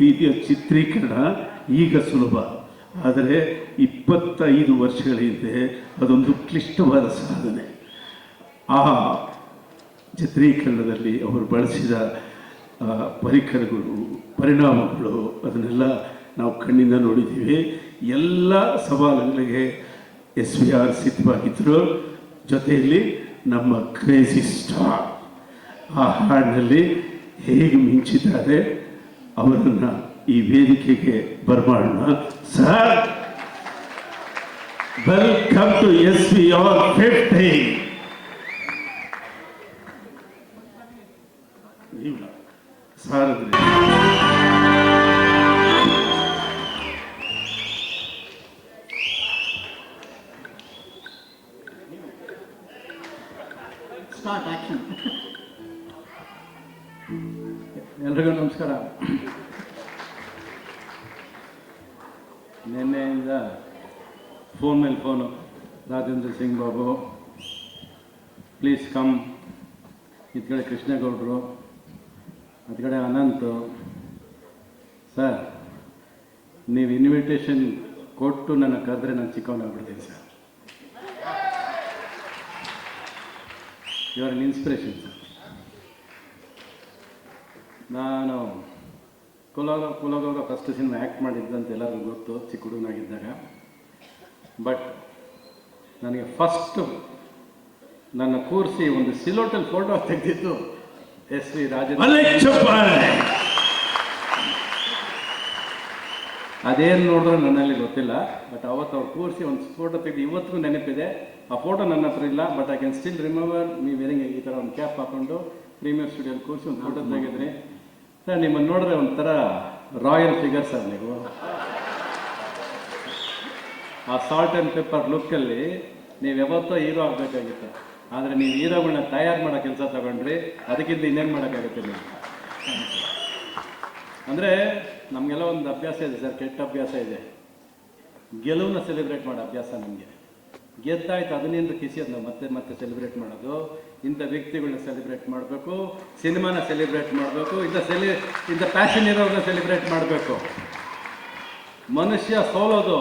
ರೀತಿಯ ಚಿತ್ರೀಕರಣ ಈಗ ಸುಲಭ. ಆದರೆ ಇಪ್ಪತ್ತೈದು ವರ್ಷಗಳ ಹಿಂದೆ ಅದೊಂದು ಕ್ಲಿಷ್ಟವಾದ ಸಾಧನೆ. ಆ ಚಿತ್ರೀಕರಣದಲ್ಲಿ ಅವರು ಬಳಸಿದ ಪರಿಕರಗಳು, ಪರಿಣಾಮಗಳು, ಅದನ್ನೆಲ್ಲ ನಾವು ಕಣ್ಣಿಂದ ನೋಡಿದ್ದೀವಿ. ಎಲ್ಲ ಸವಾಲುಗಳಿಗೆ ಎಸ್ ವಿ ಆರ್ ಸಿದ್ಧವಾಗಿದ್ದರು ಜೊತೆಯಲ್ಲಿ ನಮ್ಮ ಕ್ರೇಜಿ ಸ್ಟಾರ್ ಆ ಹಾಡಿನಲ್ಲಿ ಹೇಗೆ ಮಿಂಚಿದ್ದಾರೆ ಅವರನ್ನು ಈ ವೇದಿಕೆಗೆ ಬರಮಾಡೋಣ. Sir welcome to S V R fifty ಸಾರದ್ರಿ ನಿನ್ನೆಯಿಂದ ಫೋನ್ ಮೇಲೆ phone Rajendra Singh Babu please come ಈ ಕಡೆ ಕೃಷ್ಣೇಗೌಡರು, ಅದ ಕಡೆ ಅನಂತು. ಸರ್ ನೀವು ಇನ್ವಿಟೇಷನ್ ಕೊಟ್ಟು ನನ್ನ ಕರೆದ್ರೆ ನಾನು ಚಿಕ್ಕವನಾಗ್ಬಿಡ್ತೀನಿ ಸರ್ ಆರ್ ಇನ್ಸ್ಪಿರೇಷನ್ ಸರ್ ನಾನು ಕುಲೋಗ ಕುಲೋಗ ಫಸ್ಟ್ ಸಿನಿಮಾ ಆ್ಯಕ್ಟ್ ಮಾಡಿದ್ದಂತ ಎಲ್ಲರಿಗೂ ಗೊತ್ತು ಚಿಕ್ಕ ಹುಡುಗನಾಗಿದ್ದಾಗ. ಬಟ್ ನನಗೆ ಫಸ್ಟು ನನ್ನ ಕೂರಿಸಿ ಒಂದು ಸಿಲೋಟಲ್ ಫೋಟೋ ತೆಗೆದಿದ್ದು ಎಸ್ ವಿ ರಾಜ ಅದೇನು ನೋಡಿದ್ರೆ ನನ್ನಲ್ಲಿ ಗೊತ್ತಿಲ್ಲ ಬಟ್ ಅವತ್ತು ಅವ್ರು ಕೂರಿಸಿ ಒಂದು ಫೋಟೋ ತೆಗೆದು ಇವತ್ತಿಗೂ ನೆನಪಿದೆ. ಆ ಫೋಟೋ ನನ್ನ ಹತ್ರ ಇಲ್ಲ but I can still remember me wearing ಈ ಥರ ಒಂದು ಕ್ಯಾಪ್ ಹಾಕೊಂಡು ಪ್ರೀಮಿಯರ್ ಸ್ಟುಡಿಯೋಲಿ ಕೂರಿಸಿ ಒಂದು ಫೋಟೋ ತೆಗೆದ್ರಿ ಸರ್, ನಿಮ್ಮನ್ನು ನೋಡಿದ್ರೆ ಒಂಥರ ರಾಯಲ್ ಫಿಗರ್ ಸರ್ ನೀವು. ಆ ಸಾಲ್ಟ್ ಆ್ಯಂಡ್ ಪೆಪ್ಪರ್ ಲುಕ್ಕಲ್ಲಿ ನೀವು ಯಾವತ್ತೋ ಹೀರೋ ಆಗಬೇಕಾಗಿತ್ತು. ಆದರೆ ನೀವು ಹೀರೋಗಳನ್ನ ತಯಾರು ಮಾಡೋ ಕೆಲಸ ತಗೊಂಡ್ರಿ, ಅದಕ್ಕಿಂತ ಇನ್ನೇನು ಮಾಡೋಕ್ಕಾಗುತ್ತೆ ನೀವು ಅಂದರೆ ನಮಗೆಲ್ಲ ಒಂದು ಅಭ್ಯಾಸ ಇದೆ ಸರ್, ಕೆಟ್ಟ ಅಭ್ಯಾಸ ಇದೆ. ಗೆಲುವನ್ನ ಸೆಲೆಬ್ರೇಟ್ ಮಾಡೋ ಅಭ್ಯಾಸ ನಮಗೆ. ಗೆದ್ದಾಯ್ತು ಅದನ್ನೇನು ಕಿಸಿಯೋದು ನಾವು ಮತ್ತೆ ಮತ್ತೆ ಸೆಲೆಬ್ರೇಟ್ ಮಾಡೋದು? ಇಂಥ ವ್ಯಕ್ತಿಗಳನ್ನ ಸೆಲೆಬ್ರೇಟ್ ಮಾಡಬೇಕು ಸಿನಿಮಾನ ಸೆಲೆಬ್ರೇಟ್ ಮಾಡಬೇಕು ಇಂಥ ಸೆಲೆ ಇಂಥ ಪ್ಯಾಷನ್ ಇರೋರನ್ನ ಸೆಲೆಬ್ರೇಟ್ ಮಾಡಬೇಕು. ಮನುಷ್ಯ ಸೋಲೋದು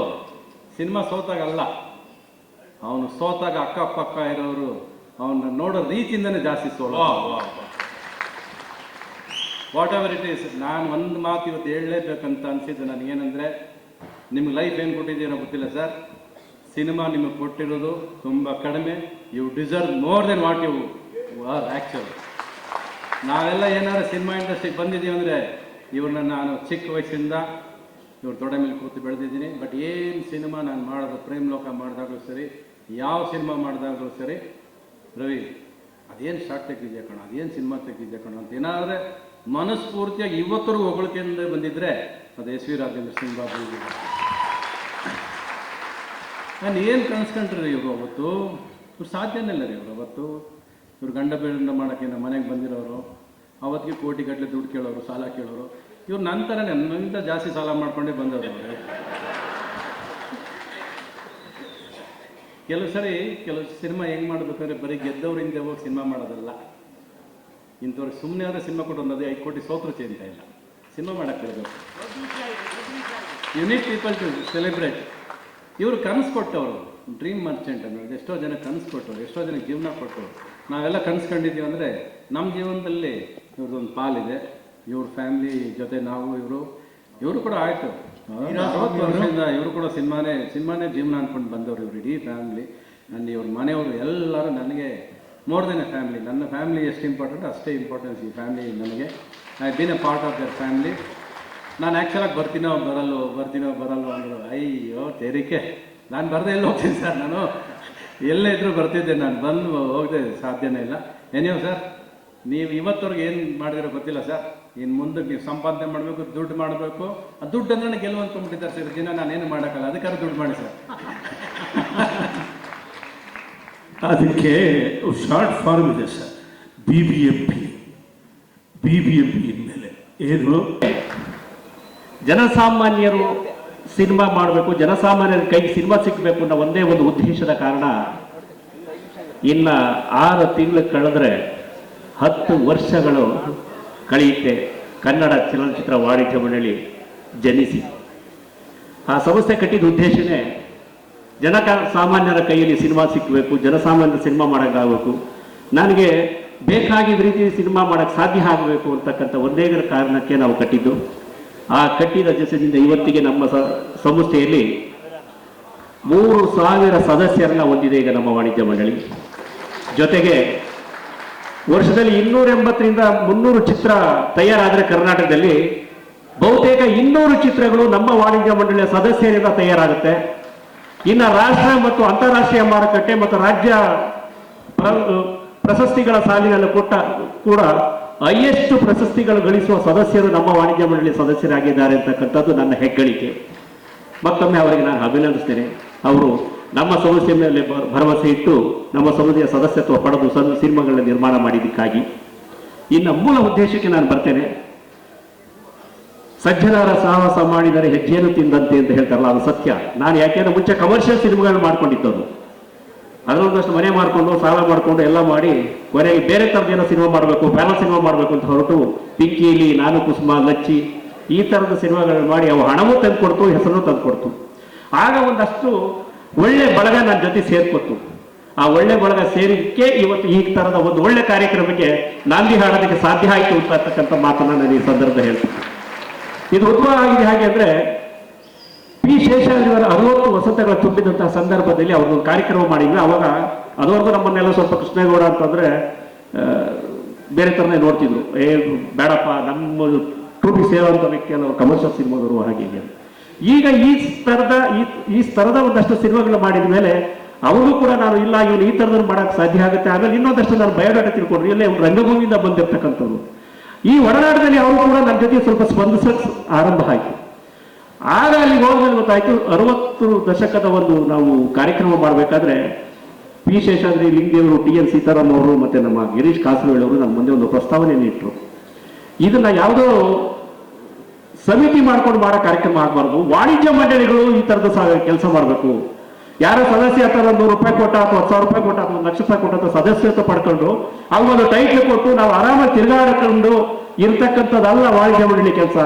ಸಿನಿಮಾ ಸೋತಾಗಲ್ಲ. ಅವನು ಸೋತಾಗ ಅಕ್ಕಪಕ್ಕ ಇರೋರು ಅವನ್ನ ನೋಡೋ ರೀತಿಯಿಂದನೇ ಜಾಸ್ತಿ ಸೋಲೋ ವಾಟ್ ಎವರ್ ಇಟ್ ಈಸ್ ನಾನು ಒಂದು ಮಾತು ಇವತ್ತು ಹೇಳಲೇಬೇಕಂತ ಅನಿಸಿದ್ದು ನನಗೇನೆಂದರೆ ನಿಮ್ಗೆ ಲೈಫ್ ಏನು ಕೊಟ್ಟಿದ್ದೀನೋ ಗೊತ್ತಿಲ್ಲ ಸರ್ ಸಿನಿಮಾ ನಿಮಗೆ ಕೊಟ್ಟಿರೋದು ತುಂಬ ಕಡಿಮೆ. You deserve more than what you are actual ನಾವೆಲ್ಲ ಏನಾದ್ರು ಸಿನಿಮಾ ಇಂಡಸ್ಟ್ರಿಗೆ ಬಂದಿದ್ದೀವಿ ಅಂದರೆ ಇವ್ರನ್ನ ನಾನು ಚಿಕ್ಕ ವಯಸ್ಸಿಂದ ಇವ್ರ ತೊಡೆ ಮೇಲೆ ಕೂತು ಬೆಳೆದಿದ್ದೀನಿ. ಬಟ್ ಏನು ಸಿನಿಮಾ ನಾನು ಮಾಡೋದು, ಪ್ರೇಮ್ ಲೋಕ ಮಾಡಿದಾಗಲೂ ಸರಿ, ಯಾವ ಸಿನಿಮಾ ಮಾಡಿದಾಗಲೂ ಸರಿ, ರವಿ, ಅದೇನು ಶಾರ್ಟ್ ತೆಗ್ದಿದ್ಯಾ ಕಣ, ಅದೇನು ಸಿನಿಮಾ ತೆಗ್ದಿದ್ಯಾ ಕಣ ಅಂತ ಏನಾದರೆ ಮನಸ್ಫೂರ್ತಿಯಾಗಿ ಇವತ್ತರೂ ಹೊಗಳಿಕೆಯಿಂದ ಬಂದಿದ್ದರೆ ಅದು ಎಸ್ ವಿ ರಾಜೇಂದ್ರ ಸಿಂಗ್ ಬಾಬು. ನಾನು ಏನು ಕನ್ಸ್ಕೊಂಡ್ರಿ ಇವರು ಅವತ್ತು? ಇವ್ರು ಸಾಧ್ಯನೇ ಇಲ್ಲ ರೀ ಇವರು ಅವತ್ತು. ಇವ್ರು ಗಂಡ ಬೇಡ ಮಾಡೋಕ್ಕೆ ನಮ್ಮ ಮನೆಗೆ ಬಂದಿರೋರು. ಅವತ್ತಿಗೆ ಕೋಟಿ ಗಟ್ಟಲೆ ದುಡ್ಡು ಕೇಳೋರು ಸಾಲ ಕೇಳೋರು. ಇವ್ರು ನಂತರ ನನ್ನಿಂದ ಜಾಸ್ತಿ ಸಾಲ ಮಾಡ್ಕೊಂಡೇ ಬಂದವರು ಕೆಲವು ಸರಿ ಕೆಲವು ಸಿನಿಮಾ ಹೆಂಗೆ ಮಾಡಬೇಕಂದ್ರೆ ಬರೀ ಗೆದ್ದವ್ರು ಹಿಂದೆ ಹೋಗಿ ಸಿನಿಮಾ ಮಾಡೋದಲ್ಲ. ಇಂಥವ್ರು ಸುಮ್ಮನೆ ಆದರೆ ಸಿನಿಮಾ ಕೊಟ್ಟು ಒಂದು ಐದು ಕೋಟಿ ಸೋತ್ರ ಚಿಂತೆ ಇಲ್ಲ. ಸಿನಿಮಾ ಮಾಡಕ್ಕೆ ಯುನಿಕ್ ಪೀಪಲ್ ಟು ಸೆಲೆಬ್ರೇಟ್ ಇವರು ಕನಸು ಕೊಟ್ಟವರು ಡ್ರೀಮ್ ಮರ್ಚೆಂಟ್ ಅನ್ನೋದು ಎಷ್ಟೋ ಜನ ಕನಸು ಕೊಟ್ಟರು ಎಷ್ಟೋ ಜನಕ್ಕೆ ಜೀವನ ಕೊಟ್ಟರು ನಾವೆಲ್ಲ ಕನಸು ಕಂಡಿದ್ದೀವಿ ಅಂದರೆ ನಮ್ಮ ಜೀವನದಲ್ಲಿ ಇವ್ರದ್ದೊಂದು ಪಾಲಿದೆ. ಇವ್ರ ಫ್ಯಾಮಿಲಿ ಜೊತೆ ನಾವು ಇವರು ಇವರು ಕೂಡ ಆಯಿತು. ಅರವತ್ತು ವರ್ಷದಿಂದ ಇವರು ಕೂಡ ಸಿನಿಮಾನೇ ಸಿನಿಮಾನೇ ಜೀವನ ಅಂದ್ಕೊಂಡು ಬಂದವರು ಇವರು ಇಡೀ ಫ್ಯಾಮಿಲಿ ನನ್ನ ಇವ್ರ ಮನೆಯವರು ಎಲ್ಲರೂ ನನಗೆ ಮೋರ್ ದೆನ್ ಎ ಫ್ಯಾಮಿಲಿ ನನ್ನ ಫ್ಯಾಮಿಲಿ ಎಷ್ಟು ಇಂಪಾರ್ಟೆಂಟ್ ಅಷ್ಟೇ ಇಂಪಾರ್ಟೆನ್ಸ್ ಈ ಫ್ಯಾಮಿಲಿ ನನಗೆ. I been a part of their family ನಾನು ಆ್ಯಕ್ಚುಲಾಗಿ ಬರ್ತೀನೋ ಬರಲ್ಲೋ ಬರ್ತೀನೋ ಬರಲ್ಲೋ ಅಂದರು ಅಯ್ಯೋ, ತೆರಿಕೆ. ನಾನು ಬರದೆ ಎಲ್ಲಿ ಹೋಗ್ತೀನಿ ಸರ್ ನಾನು? ಎಲ್ಲೇ ಇದ್ರೂ ಬರ್ತಿದ್ದೆ ನಾನು. ಬಂದು ಹೋಗದೆ ಸಾಧ್ಯನೇ ಇಲ್ಲ. ಏನೇವು ಸರ್, ನೀವು ಇವತ್ತವರೆಗೆ ಏನು ಮಾಡಿದಿರೋ ಗೊತ್ತಿಲ್ಲ ಸರ್. ಇನ್ನು ಮುಂದಕ್ಕೆ ನೀವು ಸಂಪಾದನೆ ಮಾಡಬೇಕು, ದುಡ್ಡು ಮಾಡಬೇಕು. ಆ ದುಡ್ಡು ಅಂದ್ರೆ ಗೆಲುವು ಅಂದ್ಕೊಂಡ್ಬಿಟ್ಟಿದ್ದಾರೆ ಸರ್. ದಿನ ನಾನೇನು ಮಾಡೋಕ್ಕಲ್ಲ ಅದಕ್ಕಾದ್ರೆ ದುಡ್ಡು ಮಾಡಿ ಸರ್. ಅದಕ್ಕೆ ಶಾರ್ಟ್ ಫಾರ್ಮ್ ಇದೆ sir. B B M P B B M P ಮೇಲೆ ಏನು ಜನಸಾಮಾನ್ಯರು ಸಿನಿಮಾ ಮಾಡಬೇಕು, ಜನಸಾಮಾನ್ಯರ ಕೈಗೆ ಸಿನಿಮಾ ಸಿಗಬೇಕು ಅನ್ನೋ ಒಂದೇ ಒಂದು ಉದ್ದೇಶದ ಕಾರಣ ಇನ್ನ ಆರು ತಿಂಗಳು ಕಳೆದ್ರೆ ಹತ್ತು ವರ್ಷಗಳು ಕಳೆಯುತ್ತೆ ಕನ್ನಡ ಚಲನಚಿತ್ರ ವಾಣಿಜ್ಯ ಮಂಡಳಿ ಜನಿಸಿ. ಆ ಸಂಸ್ಥೆ ಕಟ್ಟಿದ ಉದ್ದೇಶನೇ ಜನ ಸಾಮಾನ್ಯರ ಕೈಯಲ್ಲಿ ಸಿನಿಮಾ ಸಿಕ್ಕಬೇಕು ಜನಸಾಮಾನ್ಯರ ಸಿನಿಮಾ ಮಾಡೋಕ್ಕಾಗಬೇಕು. ನನಗೆ ಬೇಕಾಗಿದ್ದ ರೀತಿ ಸಿನಿಮಾ ಮಾಡೋಕ್ಕೆ ಸಾಧ್ಯ ಆಗಬೇಕು ಅಂತಕ್ಕಂಥ ಒಂದೇ ಕಾರಣಕ್ಕೆ ನಾವು ಕಟ್ಟಿದ್ದು. ಆ ಕಟ್ಟಿದ ಜಸದಿಂದ ಇವತ್ತಿಗೆ ನಮ್ಮ ಸಂಸ್ಥೆಯಲ್ಲಿ ಮೂರು ಸಾವಿರ ಸದಸ್ಯರನ್ನ ಹೊಂದಿದೆ ಈಗ ನಮ್ಮ ವಾಣಿಜ್ಯ ಮಂಡಳಿ. ಜೊತೆಗೆ ವರ್ಷದಲ್ಲಿ ಇನ್ನೂರ ಎಂಬತ್ತರಿಂದ ಮುನ್ನೂರು ಚಿತ್ರ ತಯಾರಾದರೆ ಕರ್ನಾಟಕದಲ್ಲಿ ಬಹುತೇಕ ಇನ್ನೂರು ಚಿತ್ರಗಳು ನಮ್ಮ ವಾಣಿಜ್ಯ ಮಂಡಳಿಯ ಸದಸ್ಯರಿಂದ ತಯಾರಾಗುತ್ತೆ. ಇನ್ನು ರಾಷ್ಟ್ರ ಮತ್ತು ಅಂತಾರಾಷ್ಟ್ರೀಯ ಮಾರುಕಟ್ಟೆ ಮತ್ತು ರಾಜ್ಯ ಪ್ರಶಸ್ತಿಗಳ ಸಾಲಿನಲ್ಲಿ ಕೊಟ್ಟ ಕೂಡ ಹೈಯೆಸ್ಟ್ ಪ್ರಶಸ್ತಿಗಳು ಗಳಿಸುವ ಸದಸ್ಯರು ನಮ್ಮ ವಾಣಿಜ್ಯ ಮಂಡಳಿ ಸದಸ್ಯರಾಗಿದ್ದಾರೆ ಅಂತಕ್ಕಂಥದ್ದು ನನ್ನ ಹೆಗ್ಗಳಿಕೆ. ಮತ್ತೊಮ್ಮೆ ಅವರಿಗೆ ನಾನು ಅಭಿನಂದಿಸ್ತೇನೆ. ಅವರು ನಮ್ಮ ಸಮಸ್ಯೆ ಮೇಲೆ ಭರವಸೆ ಇಟ್ಟು ನಮ್ಮ ಸಮುದಾಯ ಸದಸ್ಯತ್ವ ಪಡೆದು ಸಣ್ಣ ಸಿನಿಮಾಗಳನ್ನ ನಿರ್ಮಾಣ ಮಾಡಿದ್ದಕ್ಕಾಗಿ. ಇನ್ನು ಮೂಲ ಉದ್ದೇಶಕ್ಕೆ ನಾನು ಬರ್ತೇನೆ. ಸಜ್ಜನರ ಸಾಹಸ ಮಾಡಿದರೆ ಹೆಜ್ಜೆಯನ್ನು ತಿಂದಂತೆ ಅಂತ ಹೇಳ್ತಾರಲ್ಲ, ಅದು ಸತ್ಯ. ನಾನು ಯಾಕೆಂದ್ರೆ ಮುಂಚೆ ಕಮರ್ಷಿಯಲ್ ಸಿನಿಮಾಗಳು ಮಾಡ್ಕೊಂಡಿದ್ದದ್ದು. ಅದರೊಂದಷ್ಟು ಮನೆ ಮಾಡಿಕೊಂಡು, ಸಾಲ ಮಾಡಿಕೊಂಡು ಎಲ್ಲ ಮಾಡಿ ಕೊನೆಗೆ ಬೇರೆ ಥರದ ಏನೋ ಸಿನಿಮಾ ಮಾಡಬೇಕು, ಪ್ಯಾನಲ್ ಸಿನಿಮಾ ಮಾಡಬೇಕು ಅಂತ ಹೊರಟು ಪಿಂಕಿಲಿ, ನಾನು ಕುಸುಮ, ಲಚ್ಚಿ ಈ ಥರದ ಸಿನಿಮಾಗಳನ್ನು ಮಾಡಿ ಅವು ಹಣವೂ ತಂದು ಕೊಡ್ತು ಹೆಸರು ತಂದು ಕೊಡ್ತು ಆಗ ಒಂದಷ್ಟು ಒಳ್ಳೆ ಬಳಗ ನನ್ನ ಜೊತೆ ಸೇರ್ಕೊತು ಆ ಒಳ್ಳೆ ಬಳಗ ಸೇರಿದ್ದಕ್ಕೆ ಇವತ್ತು ಈ ಥರದ ಒಂದು ಒಳ್ಳೆ ಕಾರ್ಯಕ್ರಮಕ್ಕೆ ನಾಂದಿ ಹಾಡೋದಕ್ಕೆ ಸಾಧ್ಯ ಆಯಿತು ಅಂತಕ್ಕಂಥ ಮಾತನ್ನ ನಾನು ಈ ಸಂದರ್ಭ ಹೇಳ್ತೀನಿ. ಇದು ಉದ್ಭವ ಆಗಿದೆ ಹಾಗೆ ಅಂದ್ರೆ ಪಿ ಶೇಷಾದ್ರಿಯವರ ಅರವತ್ತು ವಸಂತಗಳ ತುಂಬಿದಂತಹ ಸಂದರ್ಭದಲ್ಲಿ ಅವರು ಒಂದು ಕಾರ್ಯಕ್ರಮ ಮಾಡಿದ್ವಿ. ಅವಾಗ ಅದವರೆಗೂ ನಮ್ಮನ್ನೆಲ್ಲ ಸ್ವಲ್ಪ ಕೃಷ್ಣೇಗೌಡ ಅಂತಂದ್ರೆ ಬೇರೆ ಥರನೇ ನೋಡ್ತಿದ್ರು. ಏ, ಬೇಡಪ್ಪ, ನಮ್ಮ ಟೂಬಿ ವ್ಯಕ್ತಿ ಅಲ್ಲ ಕಮರ್ಷಿಯಲ್ ಸಿನಿಮಾದವರು ಹಾಗೆ ಹೀಗೆ ಈಗ ಈ ಸ್ತರದ ಈ- ಸ್ತರದ ಒಂದಷ್ಟು ಸಿನಿಮಾಗಳು ಮಾಡಿದ ಮೇಲೆ ಅವರು ಕೂಡ ನಾನು ಇಲ್ಲ, ಇವನು ಈ ಥರದಲ್ಲಿ ಮಾಡೋಕ್ಕೆ ಸಾಧ್ಯ ಆಗುತ್ತೆ. ಆಮೇಲೆ ಇನ್ನೊಂದಷ್ಟು ನಾನು ಬಯೋಡಾಟ ತಿಳ್ಕೊಂಡ್ರು. ಇಲ್ಲೇ ರಂಗಭೂಮಿಯಿಂದ ಬಂದಿರ್ತಕ್ಕಂಥವ್ರು. ಈ ಒಡನಾಟದಲ್ಲಿ ಅವರು ಕೂಡ ನನ್ನ ಜೊತೆ ಸ್ವಲ್ಪ ಸ್ಪಂದಿಸಕ್ಕೆ ಆರಂಭ ಆಯಿತು. ಆಗ ಅಲ್ಲಿ ಹೋದ್ಮೇಲೆ ಗೊತ್ತಾಯ್ತು, ಅರವತ್ತು ದಶಕದ ಒಂದು ನಾವು ಕಾರ್ಯಕ್ರಮ ಮಾಡಬೇಕಾದ್ರೆ P Seshadri Lingadevaru, T N Seetharam ಅವರು ಮತ್ತೆ ನಮ್ಮ ಗಿರೀಶ್ ಕಾಸರವಳ್ಳಿ ಅವರು ನಮ್ಮ ಮುಂದೆ ಒಂದು ಪ್ರಸ್ತಾವನೆಯನ್ನು ಇಟ್ಟರು ಇದನ್ನ ಯಾವುದೋ ಸಮಿತಿ ಮಾಡ್ಕೊಂಡು ಮಾಡೋ ಕಾರ್ಯಕ್ರಮ ಆಗಬಾರ್ದು. ವಾಣಿಜ್ಯ ಮಂಡಳಿಗಳು ಈ ತರದ ಕೆಲಸ ಮಾಡಬೇಕು. ಯಾರೋ ಸದಸ್ಯ ಹತ್ರ ನೂರು ರೂಪಾಯಿ ಕೊಟ್ಟ ಅಥವಾ ಹತ್ತು ಸಾವಿರ ರೂಪಾಯಿ ಕೊಟ್ಟ ಅಥವಾ ಒಂದು ಲಕ್ಷ ರೂಪಾಯಿ ಕೊಟ್ಟ ಸದಸ್ಯತ್ವ ಪಡ್ಕೊಂಡು ಒಂದು ಟೈಟ್ಲ್ ಕೊಟ್ಟು ನಾವು ಆರಾಮಾಗಿ ತಿರುಗಾಡ್ಕೊಂಡು ಇರ್ತಕ್ಕಂಥದ್ದಲ್ಲ ವಾಣಿಜ್ಯ ಮಂಡಳಿ ಕೆಲಸ.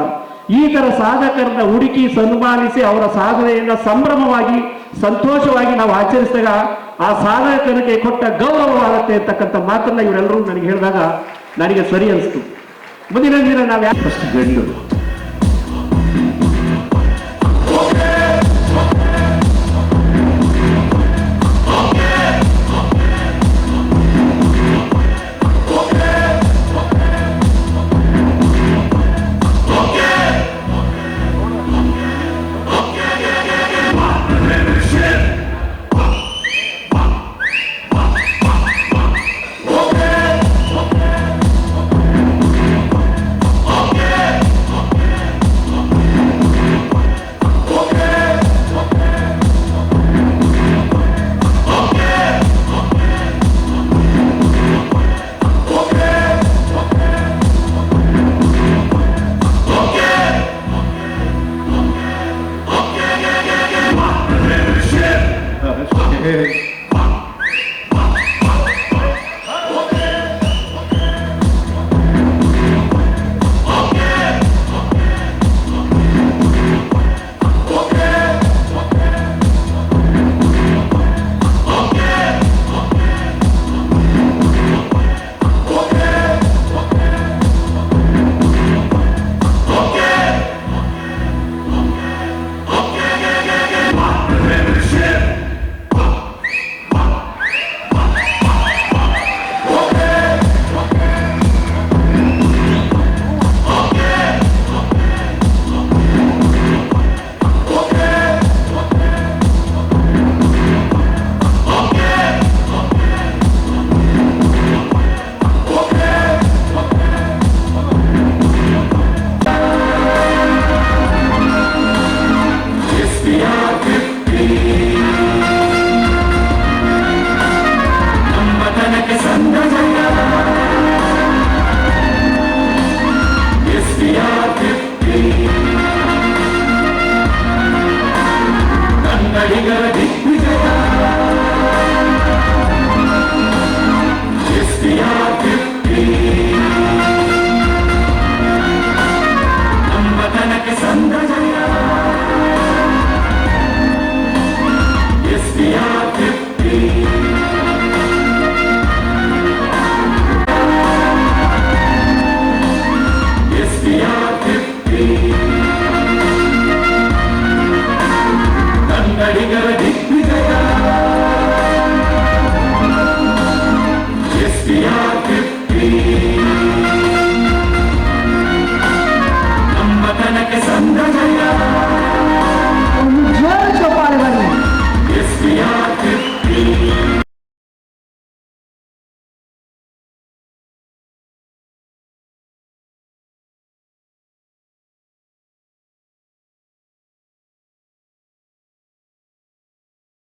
ಈ ತರ ಸಾಧಕರನ್ನ ಹುಡುಕಿ ಸನ್ಮಾನಿಸಿ ಅವರ ಸಾಧನೆಯನ್ನ ಸಂಭ್ರಮವಾಗಿ, ಸಂತೋಷವಾಗಿ ನಾವು ಆಚರಿಸಿದಾಗ ಆ ಸಾಧಕನಿಗೆ ಕೊಟ್ಟ ಗೌರವವಾಗುತ್ತೆ ಅಂತಕ್ಕಂಥ ಮಾತನ್ನ ಇವರೆಲ್ಲರೂ ನನಗೆ ಹೇಳಿದಾಗ ನನಗೆ ಸರಿ ಅನಿಸ್ತು. ಮುಂದಿನ ದಿನ ನಾವು ಯಾಕೆ ಗಂಡು